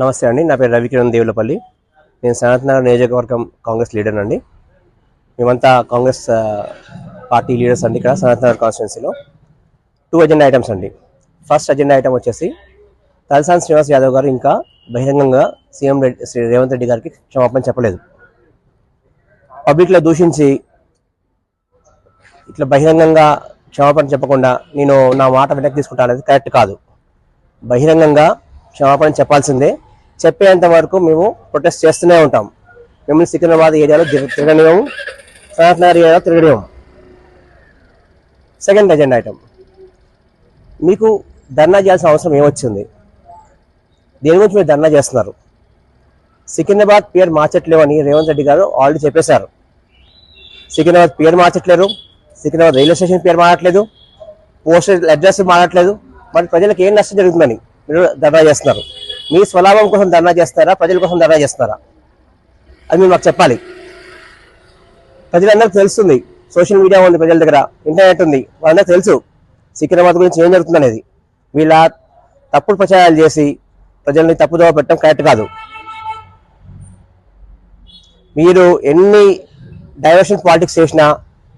నమస్తే అండి. నా పేరు రవికిరణ్ దేవులపల్లి. నేను సనత్నగర్ నియోజకవర్గం కాంగ్రెస్ లీడర్ అండి. మేమంతా కాంగ్రెస్ పార్టీ లీడర్స్ అండి ఇక్కడ సనత్నగర్ కాన్స్టిట్యున్సీలో. టూ అజెండా ఐటమ్స్ అండి. ఫస్ట్ అజెండా ఐటమ్ వచ్చేసి తలసాని శ్రీనివాస్ యాదవ్ గారు ఇంకా బహిరంగంగా సీఎం రెడ్డి శ్రీ రేవంత్ రెడ్డి గారికి క్షమాపణ చెప్పలేదు. పబ్లిక్లో దూషించి ఇట్లా బహిరంగంగా క్షమాపణ చెప్పకుండా నేను నా మాట వెనక్కి తీసుకుంటా అనేది కరెక్ట్ కాదు. బహిరంగంగా క్షమాపణ చెప్పాల్సిందే చెప్పేంత వరకు మేము ప్రొటెస్ట్ చేస్తూనే ఉంటాం. మిమ్మల్ని సికింద్రాబాద్ ఏరియాలో తిరగనివ్వము. సనాతన ఏరియాలో తిరగనివ్వము. సెకండ్ అజెండా ఐటమ్ మీకు ధర్నా చేయాల్సిన అవసరం ఏమొచ్చింది? దేని గురించి మీరు ధర్నా చేస్తున్నారు? సికింద్రాబాద్ పేరు మార్చట్లేవని రేవంత్ రెడ్డి గారు ఆల్రెడీ చెప్పేశారు. సికింద్రాబాద్ పేరు మార్చట్లేరు సికింద్రాబాద్ రైల్వే స్టేషన్ పేరు మారట్లేదు. Postal address మారట్లేదు. మరి ప్రజలకు ఏం నష్టం జరుగుతుందని మీరు ధర్నా చేస్తున్నారు? మీ స్వలాభం కోసం ధర్నా చేస్తారా? ప్రజల కోసం ధర్నా చేస్తారా? అది మీరు మాకు చెప్పాలి. ప్రజలందరికీ తెలుస్తుంది. సోషల్ మీడియా ఉంది ప్రజల దగ్గర. ఇంటర్నెట్ ఉంది. వాళ్ళందరికీ తెలుసు. సికింద్రాబాద్ గురించి ఏం జరుగుతుంది అనేది. వీళ్ళ తప్పుడు ప్రచారాలు చేసి ప్రజల్ని తప్పుదోవ పెట్టడం కరెక్ట్ కాదు. మీరు ఎన్ని డైవర్షన్ పాలిటిక్స్ చేసినా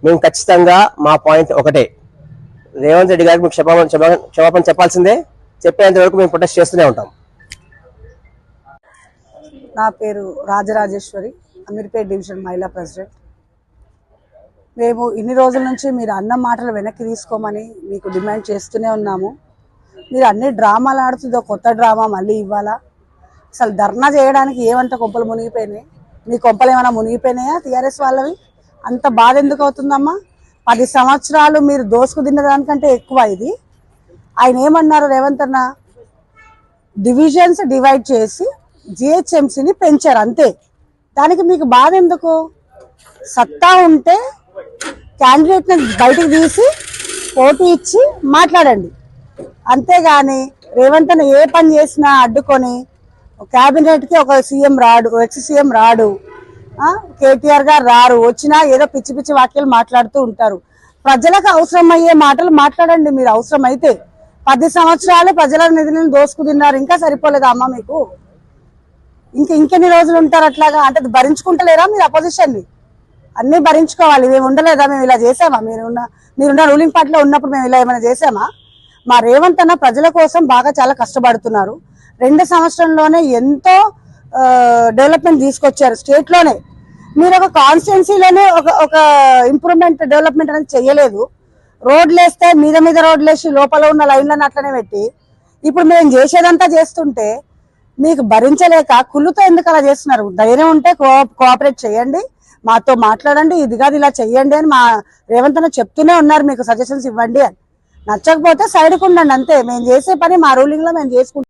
మేము ఖచ్చితంగా మా పాయింట్ ఒకటే. రేవంత్ రెడ్డి గారికి మీకు క్షమాపణ క్షమాపణ చెప్పాల్సిందే. చెప్పేంత వరకు మేము ప్రొటెస్ట్ చేస్తూనే ఉంటాం. నా పేరు రాజరాజేశ్వరి అమీర్పేట్ డివిజన్ మహిళా ప్రెసిడెంట్. మేము ఇన్ని రోజుల నుంచి మీరు అన్న మాటలు వెనక్కి తీసుకోమని మీకు డిమాండ్ చేస్తూనే ఉన్నాము. మీరు అన్ని డ్రామాలు ఆడుతుందో కొత్త డ్రామా మళ్ళీ ఇవ్వాలా? అసలు ధర్నా చేయడానికి ఏమంత కొంపలు మునిగిపోయినాయి? మీ కొంపలు ఏమైనా మునిగిపోయినాయా టీఆర్ఎస్ వాళ్ళవి? అంత బాధ ఎందుకు అవుతుందమ్మా? పది సంవత్సరాలు మీరు దోసుకు తిన్న దానికంటే ఎక్కువ ఇది. ఆయన ఏమన్నారు రేవంత్ అన్న? డివిజన్స్ డివైడ్ చేసి జిహెచ్ఎంసీని పెంచారు అంతే. దానికి మీకు బాధ ఎందుకు? సత్తా ఉంటే క్యాండిడేట్ని బయటకు తీసి పోటీ ఇచ్చి మాట్లాడండి. అంతేగాని రేవంత్ ఏ పని చేసినా అడ్డుకొని క్యాబినెట్కి ఒక సీఎం రాడు ఎక్స్ సీఎం రాడు కేటీఆర్ గారు రారు వచ్చినా ఏదో పిచ్చి పిచ్చి వాక్యాలు మాట్లాడుతూ ఉంటారు. ప్రజలకు అవసరమయ్యే మాటలు మాట్లాడండి మీరు అవసరమైతే. పది సంవత్సరాలు ప్రజల నిధులను దోసుకు తిన్నారు ఇంకా సరిపోలేదా అమ్మ మీకు? ఇంకా ఇంకెన్ని రోజులు ఉంటారు అట్లాగా? అంటే అది భరించుకుంటలేరా మీరు అపోజిషన్ని? అన్ని భరించుకోవాలి. మేము ఉండలేదా? మేము ఇలా చేసామా? మీరు ఉన్న మీరున్న రూలింగ్ పార్టీలో ఉన్నప్పుడు మేము ఇలా ఏమైనా చేసామా? మా రేవంత్ అన్న ప్రజల కోసం బాగా చాలా కష్టపడుతున్నారు. రెండు సంవత్సరంలోనే ఎంతో డెవలప్మెంట్ తీసుకొచ్చారు స్టేట్లోనే. మీరు ఒక కాన్స్టిట్యున్సీలోనే ఒక ఒక ఇంప్రూవ్మెంట్ డెవలప్మెంట్ అనేది చేయలేదు. రోడ్లు వేస్తే మీద మీద రోడ్లు వేసి లోపల ఉన్న లైన్లను అట్లనే పెట్టి ఇప్పుడు మేము చేసేదంతా చేస్తుంటే మీకు భరించలేక కుళ్ళుతో ఎందుకు అలా చేస్తున్నారు? ధైర్యం ఉంటే కోఆపరేట్ చేయండి. మాతో మాట్లాడండి. ఇది కాదు ఇలా చెయ్యండి అని మా రేవంత్ అన్న చెప్తూనే ఉన్నారు. మీకు సజెషన్స్ ఇవ్వండి అని. నచ్చకపోతే సైడ్కి ఉండండి అంతే. మేము చేసే పని మా రూలింగ్లో మేము చేసుకుంటాం.